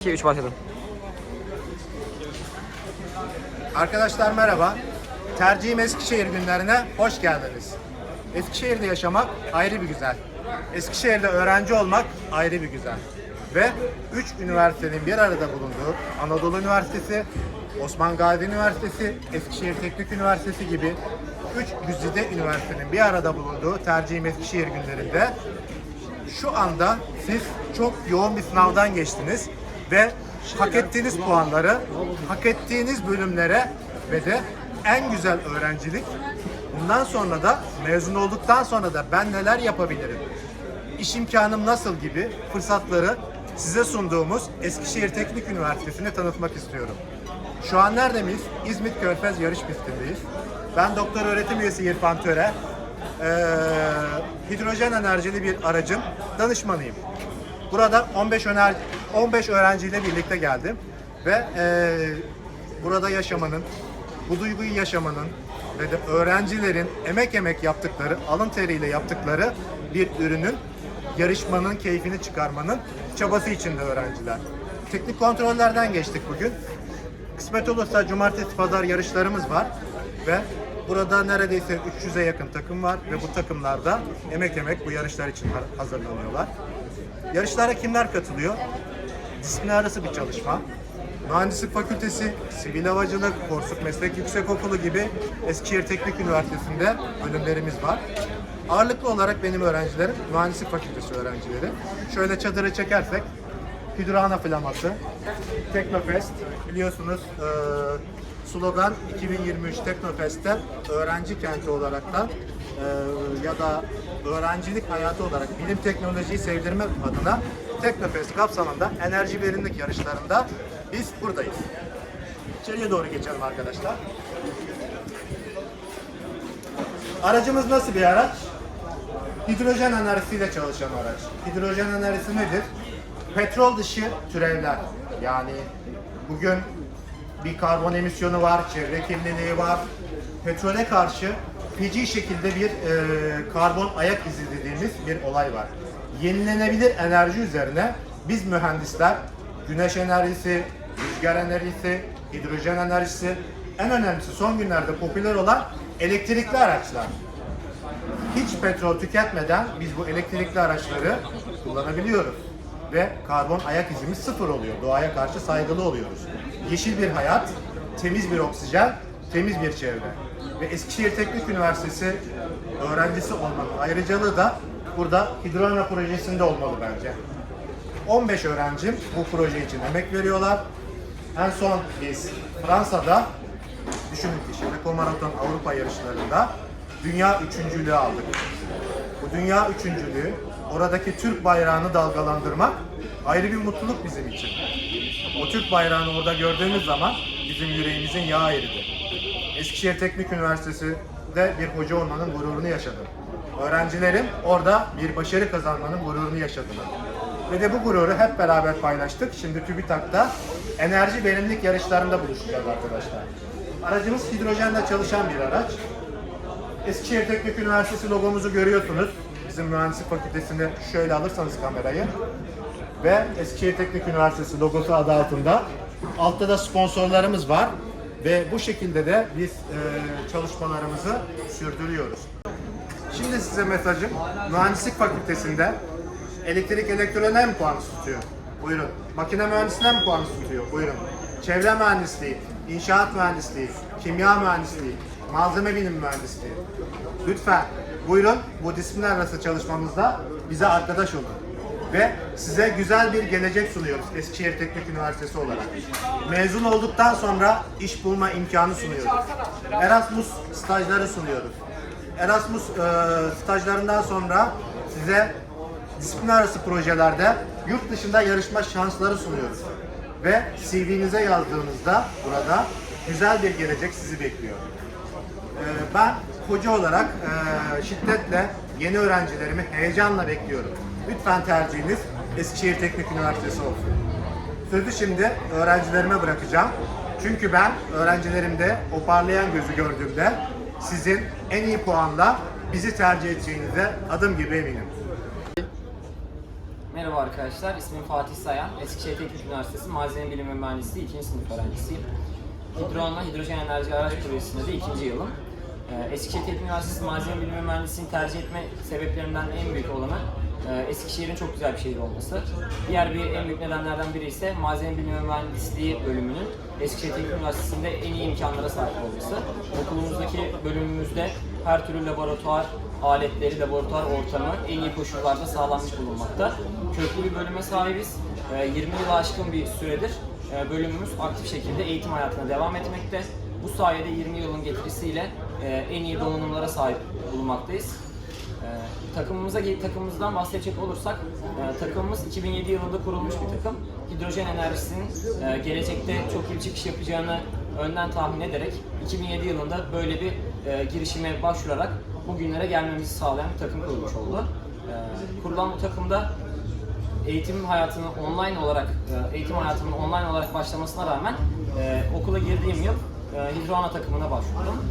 2 3 başladım. Arkadaşlar merhaba. Tercihim Eskişehir günlerine hoş geldiniz. Eskişehir'de yaşamak ayrı bir güzel. Eskişehir'de öğrenci olmak ayrı bir güzel. Ve 3 üniversitenin bir arada bulunduğu Anadolu Üniversitesi, Osman Gazi Üniversitesi, Eskişehir Teknik Üniversitesi gibi 3 güzide üniversitenin bir arada bulunduğu Tercihim Eskişehir günlerinde şu anda siz çok yoğun bir sınavdan geçtiniz ve hak ettiğiniz puanları, hak ettiğiniz bölümlere ve de en güzel öğrencilik bundan sonra da mezun olduktan sonra da ben neler yapabilirim, iş imkanım nasıl gibi fırsatları size sunduğumuz Eskişehir Teknik Üniversitesi'ni tanıtmak istiyorum. Şu an nerede miyiz? İzmit Körfez yarış pistindeyiz. Ben doktor öğretim üyesi İrfan Töre. Ee, hidrojen enerjili bir aracın danışmanıyım. Burada 15 öner 15 öğrenciyle birlikte geldim ve ee, burada yaşamanın, bu duyguyu yaşamanın ve de öğrencilerin emek emek yaptıkları, alın teriyle yaptıkları bir ürünün yarışmanın keyfini çıkarmanın çabası içinde öğrenciler. Teknik kontrollerden geçtik bugün. Kısmet olursa cumartesi pazar yarışlarımız var ve burada neredeyse 300'e yakın takım var ve bu takımlarda emek emek bu yarışlar için ha- hazırlanıyorlar. Yarışlara kimler katılıyor? Disiplin arası bir çalışma. Mühendislik Fakültesi, Sivil Havacılık, Porsuk Meslek Yüksekokulu gibi Eskişehir Teknik Üniversitesi'nde bölümlerimiz var. Ağırlıklı olarak benim öğrencilerim Mühendislik Fakültesi öğrencileri. Şöyle çadırı çekersek Hidroana Flaması, Teknofest biliyorsunuz eee, slogan 2023 Teknofest'te öğrenci kenti olaraktan eee, ya da öğrencilik hayatı olarak bilim teknolojiyi sevdirme adına Teknofest kapsamında enerji verimlilik yarışlarında biz buradayız. İçeriye doğru geçelim arkadaşlar. Aracımız nasıl bir araç? Hidrojen enerjisiyle çalışan araç. Hidrojen enerjisi nedir? Petrol dışı türevler. Yani bugün bir karbon emisyonu var, çevre kirliliği var. Petrole karşı feci şekilde bir e, karbon ayak izi dediğimiz bir olay var. Yenilenebilir enerji üzerine biz mühendisler güneş enerjisi, rüzgar enerjisi, hidrojen enerjisi, en önemlisi son günlerde popüler olan elektrikli araçlar hiç petrol tüketmeden biz bu elektrikli araçları kullanabiliyoruz. Ve karbon ayak izimiz sıfır oluyor. Doğaya karşı saygılı oluyoruz. Yeşil bir hayat, temiz bir oksijen, temiz bir çevre. Ve Eskişehir Teknik Üniversitesi öğrencisi olmanın ayrıcalığı da burada Hidrona projesinde olmalı bence. 15 öğrencim bu proje için emek veriyorlar. En son biz Fransa'da düşünün ki şimdi Komaraton Avrupa yarışlarında dünya üçüncülüğü aldık. Bu dünya üçüncülüğü oradaki Türk bayrağını dalgalandırmak ayrı bir mutluluk bizim için. O Türk bayrağını orada gördüğümüz zaman bizim yüreğimizin yağı eridi. Eskişehir Teknik Üniversitesi'de bir hoca olmanın gururunu yaşadım. Öğrencilerim orada bir başarı kazanmanın gururunu yaşadılar. Ve de bu gururu hep beraber paylaştık. Şimdi TÜBİTAK'ta enerji verimlilik yarışlarında buluşacağız arkadaşlar. Aracımız hidrojenle çalışan bir araç. Eskişehir Teknik Üniversitesi logomuzu görüyorsunuz. Bizim mühendislik fakültesinde şöyle alırsanız kamerayı. Ve Eskişehir Teknik Üniversitesi logosu adı altında. Altta da sponsorlarımız var. Ve bu şekilde de biz e, çalışmalarımızı sürdürüyoruz. Şimdi size mesajım. Mühendislik fakültesinde elektrik elektronik mi puanı tutuyor? Buyurun. Makine mühendisliğine mi puanı tutuyor? Buyurun. Çevre mühendisliği, inşaat mühendisliği, kimya mühendisliği, malzeme bilim mühendisliği. Lütfen buyurun bu disiplinler arası çalışmamızda bize arkadaş olun. Ve size güzel bir gelecek sunuyoruz Eskişehir Teknik Üniversitesi olarak. Mezun olduktan sonra iş bulma imkanı sunuyoruz. Erasmus stajları sunuyoruz. Erasmus e, stajlarından sonra size disiplin arası projelerde yurt dışında yarışma şansları sunuyoruz. Ve CV'nize yazdığınızda burada güzel bir gelecek sizi bekliyor. Ee, Ben hoca olarak e, şiddetle yeni öğrencilerimi heyecanla bekliyorum. Lütfen tercihiniz Eskişehir Teknik Üniversitesi olsun. Sözü şimdi öğrencilerime bırakacağım. Çünkü ben öğrencilerimde o parlayan gözü gördüğümde sizin en iyi puanla bizi tercih edeceğinize adım gibi eminim. Merhaba arkadaşlar, ismim Fatih Sayan. Eskişehir Teknik Üniversitesi Malzeme Bilimi Mühendisliği 2. sınıf öğrencisiyim. Hidronla hidrojen enerji araç projesinde de ikinci yılım. Ee, Eskişehir Teknik Üniversitesi Malzeme Bilimi Mühendisliğini tercih etme sebeplerinden en büyük olanı Eskişehir'in çok güzel bir şehir olması. Diğer bir en büyük nedenlerden biri ise Malzeme Bilimi ve Mühendisliği bölümünün Eskişehir Teknik Üniversitesi'nde en iyi imkanlara sahip olması. Okulumuzdaki bölümümüzde her türlü laboratuvar, aletleri, laboratuvar ortamı en iyi koşullarda sağlanmış bulunmakta. Köklü bir bölüme sahibiz. Ee, 20 yılı aşkın bir süredir e, bölümümüz aktif şekilde eğitim hayatına devam etmekte. Bu sayede 20 yılın getirisiyle e, en iyi donanımlara sahip bulunmaktayız. Ee, takımımıza takımımızdan bahsedecek olursak e, takımımız 2007 yılında kurulmuş bir takım. Hidrojen enerjisinin e, gelecekte çok iyi çıkış yapacağını önden tahmin ederek 2007 yılında böyle bir e, girişime başvurarak bugünlere gelmemizi sağlayan bir takım kurulmuş oldu. E, kurulan bu takımda eğitim hayatını online olarak e, eğitim hayatımın online olarak başlamasına rağmen e, okula girdiğim yıl e, Hidroana takımına başvurdum.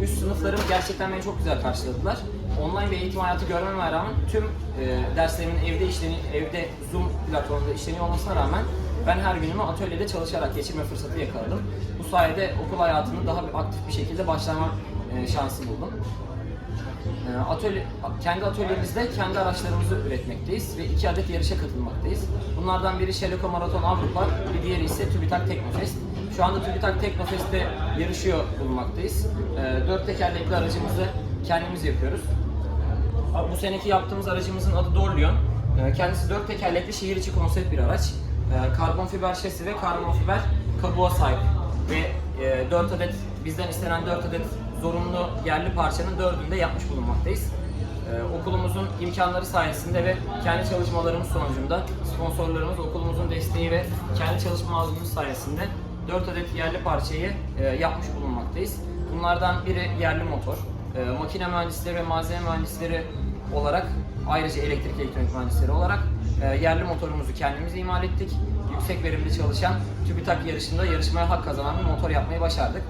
E, üst sınıflarım gerçekten beni çok güzel karşıladılar. Online bir eğitim hayatı görmeme rağmen tüm e, derslerimin evde işleni, evde Zoom platformunda işleniyor olmasına rağmen ben her günümü atölyede çalışarak geçirme fırsatı yakaladım. Bu sayede okul hayatını daha bir aktif bir şekilde başlama e, şansı buldum. Ee, Atölye, kendi atölyemizde kendi araçlarımızı üretmekteyiz ve iki adet yarışa katılmaktayız. Bunlardan biri Şeleko Maraton Avrupa, bir diğeri ise TÜBİTAK Teknofest. Şu anda TÜBİTAK Teknofest'te yarışıyor bulunmaktayız. Ee, Dört tekerlekli aracımızı kendimiz yapıyoruz. Bu seneki yaptığımız aracımızın adı Dorleon. Ee, Kendisi dört tekerlekli şehir içi konsept bir araç. Ee, Karbon fiber şasi ve karbon fiber kabuğa sahip. Ve e, 4 adet, bizden istenen 4 adet zorunlu yerli parçanın dördünü de yapmış bulunmaktayız. Ee, Okulumuzun imkanları sayesinde ve kendi çalışmalarımız sonucunda sponsorlarımız okulumuzun desteği ve kendi çalışma azmimiz sayesinde 4 adet yerli parçayı e, yapmış bulunmaktayız. Bunlardan biri yerli motor, e, makine mühendisleri ve malzeme mühendisleri olarak ayrıca elektrik elektronik mühendisleri olarak e, yerli motorumuzu kendimiz imal ettik. Yüksek verimli çalışan TÜBİTAK yarışında yarışmaya hak kazanan bir motor yapmayı başardık.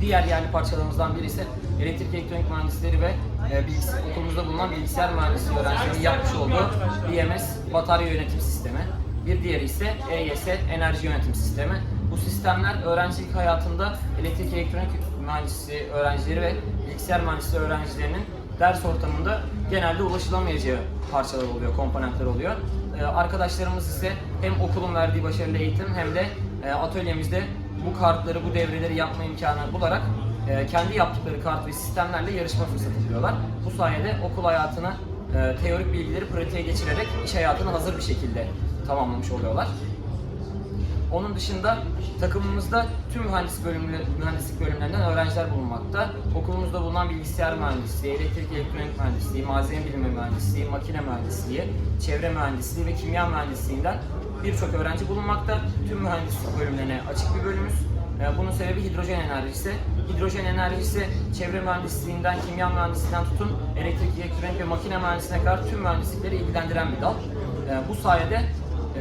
Diğer yerli parçalarımızdan biri ise elektrik elektronik mühendisleri ve e, bilgis- okulumuzda bulunan bilgisayar mühendisliği öğrencilerinin yapmış olduğu BMS batarya yönetim sistemi. Bir diğeri ise EYS enerji yönetim sistemi. Bu sistemler öğrencilik hayatında elektrik elektronik mühendisliği öğrencileri ve bilgisayar mühendisliği öğrencilerinin ders ortamında genelde ulaşılamayacağı parçalar oluyor, komponentler oluyor. Ee, arkadaşlarımız ise hem okulun verdiği başarılı eğitim hem de e, atölyemizde bu kartları, bu devreleri yapma imkanı bularak e, kendi yaptıkları kart ve sistemlerle yarışma fırsatı buluyorlar. Bu sayede okul hayatını e, teorik bilgileri pratiğe geçirerek iş hayatına hazır bir şekilde tamamlamış oluyorlar. Onun dışında takımımızda tüm mühendislik bölümü, mühendislik bölümlerinden öğrenciler bulunmakta. Okulumuzda bulunan bilgisayar mühendisliği, elektrik elektronik mühendisliği, malzeme bilimi mühendisliği, makine mühendisliği, çevre mühendisliği ve kimya mühendisliğinden birçok öğrenci bulunmakta. Tüm mühendislik bölümlerine açık bir bölümümüz. Ee, Bunun sebebi hidrojen enerjisi. Hidrojen enerjisi çevre mühendisliğinden, kimya mühendisliğinden tutun elektrik, elektronik ve makine mühendisliğine kadar tüm mühendislikleri ilgilendiren bir dal. Ee, Bu sayede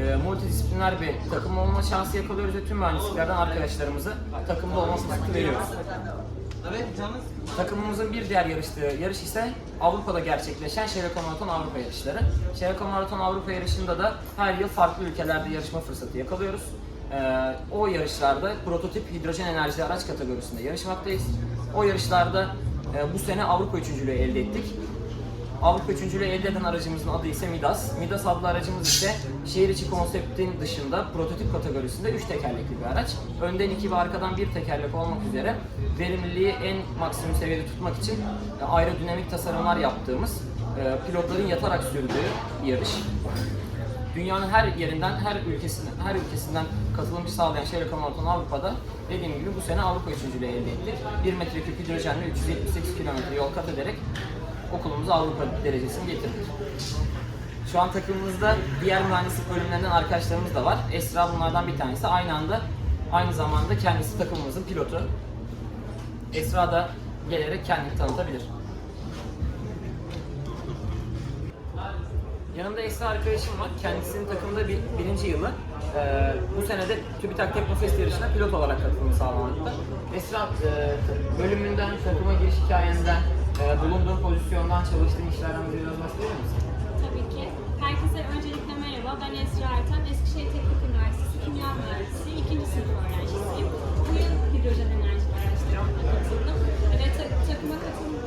e, multidisipliner bir takım olma şansı yakalıyoruz ve tüm mühendisliklerden arkadaşlarımızı takımda olma fırsatı veriyoruz. Takımımızın bir diğer yarıştığı yarış ise Avrupa'da gerçekleşen Şereko Maraton Avrupa yarışları. Şereko Maraton Avrupa yarışında da her yıl farklı ülkelerde yarışma fırsatı yakalıyoruz. Ee, o yarışlarda prototip hidrojen enerjili araç kategorisinde yarışmaktayız. O yarışlarda e, bu sene Avrupa üçüncülüğü elde ettik. Avrupa üçüncülüğü elde eden aracımızın adı ise Midas. Midas adlı aracımız ise şehir içi konseptin dışında prototip kategorisinde 3 tekerlekli bir araç. Önden 2 ve arkadan bir tekerlek olmak üzere verimliliği en maksimum seviyede tutmak için e, aerodinamik tasarımlar yaptığımız e, pilotların yatarak sürdüğü bir yarış. Dünyanın her yerinden, her ülkesinden, her ülkesinden katılımcı sağlayan Şehir Maraton Avrupa'da dediğim gibi bu sene Avrupa üçüncülüğü elde ettik. 1 metreküp hidrojenle 378 kilometre yol kat ederek okulumuza Avrupa derecesini getirdik. Şu an takımımızda diğer mühendislik bölümlerinden arkadaşlarımız da var. Esra bunlardan bir tanesi. Aynı anda aynı zamanda kendisi takımımızın pilotu. Esra da gelerek kendini tanıtabilir. Yanımda Esra arkadaşım var. Kendisinin takımda bir, birinci yılı. Ee, bu sene de TÜBİTAK Teknofest yarışına pilot olarak katılımı sağlamakta. Esra, e, bölümünden, takıma giriş hikayenden, e, bulunduğun pozisyondan, çalıştığın işlerden biraz bahsedebilir misin? Tabii ki. Herkese öncelikle merhaba. Ben Esra Erten. Eskişehir Teknik Üniversitesi Kimya Mühendisliği 2. sınıf öğrencisiyim. Bu yıl hidrojen enerji araştırmama katıldım. Ve ta- takıma katıldığımda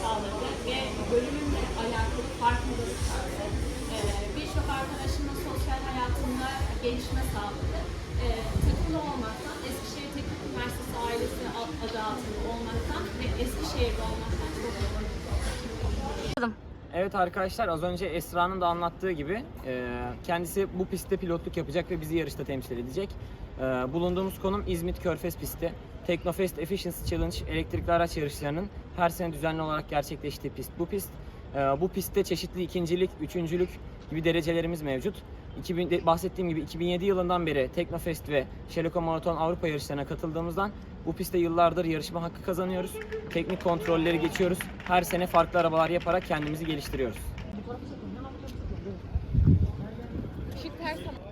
sağladı ve bölümümle alakalı farkındalık sağladı. E, Birçok arkadaşımla sosyal hayatımda gelişme sağladı. E, takımda olmaktan, Eskişehir Teknik Üniversitesi ailesi ad- adı altında olmaktan ve Eskişehir'de olmaktan çok mutluyum. Evet arkadaşlar az önce Esra'nın da anlattığı gibi e, kendisi bu pistte pilotluk yapacak ve bizi yarışta temsil edecek. E, bulunduğumuz konum İzmit Körfez pisti. Teknofest Efficiency Challenge elektrikli araç yarışlarının her sene düzenli olarak gerçekleştiği pist. Bu pist e, bu pistte çeşitli ikincilik, üçüncülük gibi derecelerimiz mevcut. 2000, de- bahsettiğim gibi 2007 yılından beri Teknofest ve Şeleko Maraton Avrupa yarışlarına katıldığımızdan bu pistte yıllardır yarışma hakkı kazanıyoruz. Teknik kontrolleri geçiyoruz. Her sene farklı arabalar yaparak kendimizi geliştiriyoruz.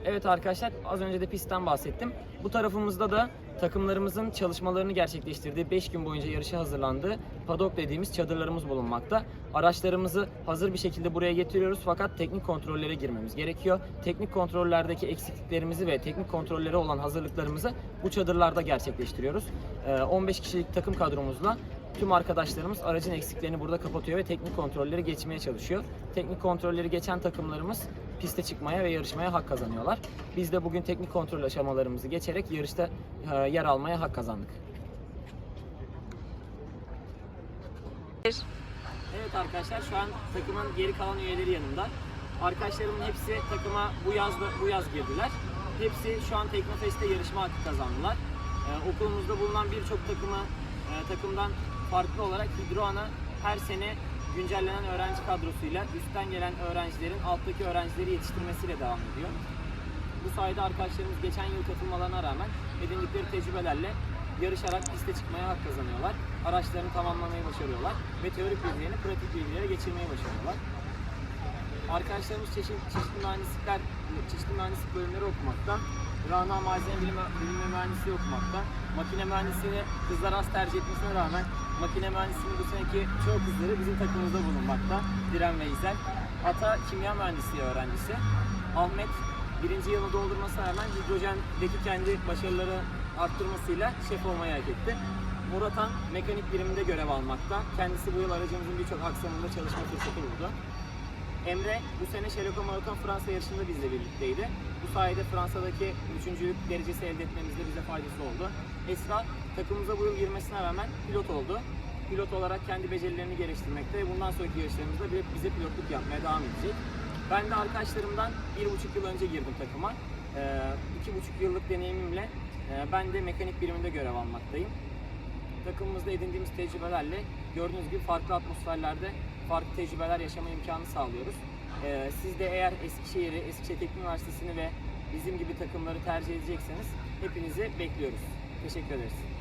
Evet arkadaşlar az önce de pistten bahsettim. Bu tarafımızda da takımlarımızın çalışmalarını gerçekleştirdiği 5 gün boyunca yarışa hazırlandığı paddock dediğimiz çadırlarımız bulunmakta. Araçlarımızı hazır bir şekilde buraya getiriyoruz fakat teknik kontrollere girmemiz gerekiyor. Teknik kontrollerdeki eksikliklerimizi ve teknik kontrollere olan hazırlıklarımızı bu çadırlarda gerçekleştiriyoruz. Ee, 15 kişilik takım kadromuzla Tüm arkadaşlarımız aracın eksiklerini burada kapatıyor ve teknik kontrolleri geçmeye çalışıyor. Teknik kontrolleri geçen takımlarımız piste çıkmaya ve yarışmaya hak kazanıyorlar. Biz de bugün teknik kontrol aşamalarımızı geçerek yarışta e, yer almaya hak kazandık. Evet arkadaşlar şu an takımın geri kalan üyeleri yanımda. Arkadaşlarımın hepsi takıma bu yaz bu yaz girdiler. Hepsi şu an Teknofest'te yarışma hakkı kazandılar. Ee, okulumuzda bulunan birçok takımı e, takımdan farklı olarak Hidroan'a her sene güncellenen öğrenci kadrosuyla üstten gelen öğrencilerin alttaki öğrencileri yetiştirmesiyle devam ediyor. Bu sayede arkadaşlarımız geçen yıl katılmalarına rağmen edindikleri tecrübelerle yarışarak piste çıkmaya hak kazanıyorlar. Araçlarını tamamlamayı başarıyorlar ve teorik bilgilerini pratik bilgilere geçirmeyi başarıyorlar. Arkadaşlarımız çeşitli, çeşitli mühendislikler, çeşitli mühendislik bölümleri okumakta. Rana Malzeme Bilimi, Bilimi Mühendisliği okumakta. Makine mühendisliğini kızlar az tercih etmesine rağmen makine mühendisliğinin bu seneki çoğu kızları bizim takımımızda bulunmakta. Diren ve İzel. Ata kimya mühendisliği öğrencisi. Ahmet birinci yılı doldurmasına rağmen hidrojendeki kendi başarıları arttırmasıyla şef olmayı hak etti. Muratan mekanik biriminde görev almakta. Kendisi bu yıl aracımızın birçok aksamında çalışma fırsatı buldu. Emre bu sene Şeleko Maraton Fransa yarışında bizle birlikteydi. Bu sayede Fransa'daki üçüncülük derecesi elde etmemizde bize faydası oldu. Esra takımımıza bu yıl girmesine rağmen pilot oldu. Pilot olarak kendi becerilerini geliştirmekte ve bundan sonraki yarışlarımızda bize pilotluk yapmaya devam edecek. Ben de arkadaşlarımdan bir buçuk yıl önce girdim takıma. Ee, iki buçuk yıllık deneyimimle e, ben de mekanik biriminde görev almaktayım takımımızda edindiğimiz tecrübelerle gördüğünüz gibi farklı atmosferlerde farklı tecrübeler yaşama imkanı sağlıyoruz. Ee, siz de eğer Eskişehir'i, Eskişehir Teknik Üniversitesi'ni ve bizim gibi takımları tercih edecekseniz hepinizi bekliyoruz. Teşekkür ederiz.